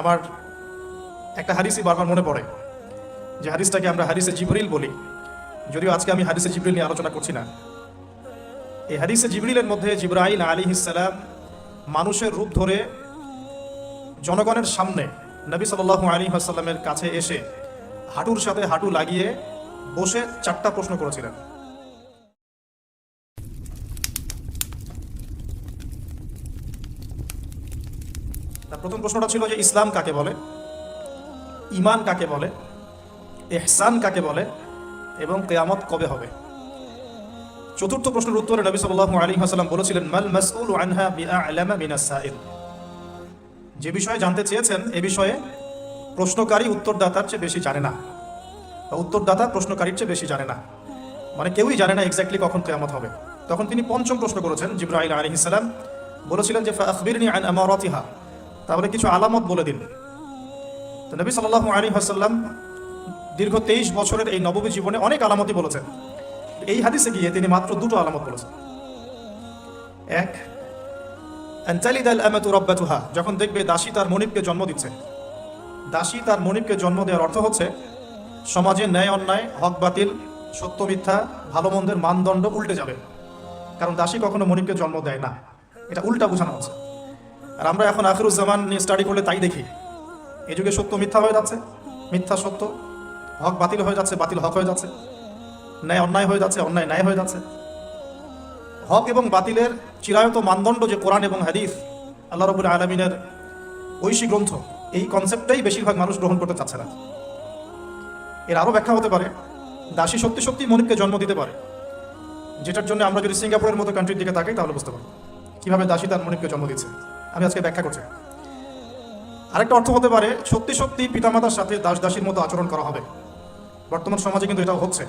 আমার একটা হাদিসই বারবার মনে পড়ে, যে হাদিসটাকে আমরা হাদিসে জিবরিল বলি। যদিও আজকে আমি হাদিসে জিবরিল নিয়ে আলোচনা করছি না। এই হাদিসে জিবরিলের মধ্যে জিব্রাইল আলী ইসালাম মানুষের রূপ ধরে জনগণের সামনে নবী সাল্লাল্লাহু আলী আসাল্লামের কাছে এসে হাঁটুর সাথে হাঁটু লাগিয়ে বসে চারটা প্রশ্ন করেছিলেন। তার প্রথম প্রশ্নটা ছিল যে ইসলাম কাকে বলে? ইমান কাকে বলে? এহসান কাকে বলে? এবং কেয়ামত কবে হবে? চতুর্থ প্রশ্নের উত্তরে নবী সাল্লাল্লাহু আলাইহি ওয়াসাল্লাম বলেছিলেন, মাল মাসউলু আনহা বিআ'লামা মিনাস সাইল যে বিষয়ে জানতে চেয়েছেন, এ বিষয়ে প্রশ্নকারী উত্তরদাতার চেয়ে বেশি জানে না। বা উত্তরদাতা প্রশ্নকারীর চেয়ে বেশি জানে না। মানে কেউই জানে না এক্স্যাক্টলি কখন কেয়ামত হবে। তখন তিনি পঞ্চম প্রশ্ন করেছেন, জিব্রাইল আলাইহিস সালাম বলেছিলেন যে ফাখবিরনি আন আমারাতিহা তাহলে কিছু আলামত বলে দিন তো নবী সাল্লাল্লাহু আলাইহি ওয়াসাল্লাম দীর্ঘ তেইশ বছরের এই নবমী জীবনে অনেক আলামতই বলেছেন। এই হাদিসে গিয়ে তিনি মাত্র দুটো আলামত বলেছেন। এক আল যখন দেখবে দাসী তার মনিবকে জন্ম দিচ্ছে। দাসী তার মনিবকে জন্ম দেওয়ার অর্থ হচ্ছে সমাজে ন্যায় অন্যায়, হক বাতিল, সত্য মিথ্যা ভালো মন্দের মানদণ্ড উল্টে যাবে। কারণ দাসী কখনো মনিবকে জন্ম দেয় না। এটা উল্টা বোঝানো হচ্ছে। আর আমরা এখন আখিরুজ্জামান নিয়ে স্টাডি করলে তাই দেখি। এই যুগে সত্য মিথ্যা হয়ে যাচ্ছে। মিথ্যা সত্য, হক বাতিল হয়ে যাচ্ছে, বাতিল হক হয়ে যাচ্ছে। ন্যায় অন্যায় হয়ে যাচ্ছে, অন্যায় ন্যায় হয়ে যাচ্ছে। হক এবং বাতিলের চিরায়ত মানদণ্ড যে কোরআন এবং হাদিস, আল্লাহ রবুল আলমিনের ঐশী গ্রন্থ, এই কনসেপ্টটাই বেশিরভাগ মানুষ গ্রহণ করতে চাচ্ছে না। এর আরও ব্যাখ্যা হতে পারে, দাসী সত্যি সত্যি মনিবকে জন্ম দিতে পারে। যেটার জন্য আমরা যদি সিঙ্গাপুরের মতো কান্ট্রির দিকে তাকাই, তাহলে বুঝতে পারব। কীভাবে দাসী তার মনিবকে জন্ম দিচ্ছে। আমি আজকে ব্যাখ্যা করছি। আরেকটা অর্থ হতে পারে, সত্যি সত্যি পিতামাতার সাথে দাস দাসীর মতো আচরণ করা হবে। বর্তমান সমাজে কিন্তু এটাও হচ্ছে।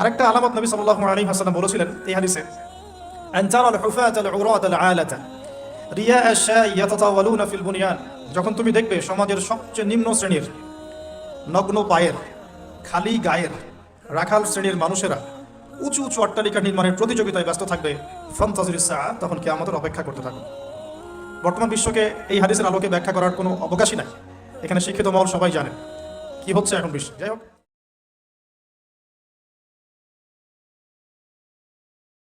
আরেকটা আলামত নবী সাল্লাল্লাহু আলাইহি ওয়াসাল্লাম বলেছিলেন এই হাদিসে আল আল আল যখন তুমি দেখবে সমাজের সবচেয়ে নিম্ন শ্রেণির, নগ্ন পায়ের, খালি গায়ের, রাখাল শ্রেণির মানুষেরা উঁচু উঁচু অট্টালিকা নির্মাণের প্রতিযোগিতায় ব্যস্ত থাকবে ফন্তাজির ইসা তখন কে আমাদের অপেক্ষা করতে থাকবে বর্তমান বিশ্বকে এই হাদিসের আলোকে ব্যাখ্যা করার কোনো অবকাশই নাই। এখানে শিক্ষিত মহল সবাই জানে কি হচ্ছে এখন বিশ্ব? যাই হোক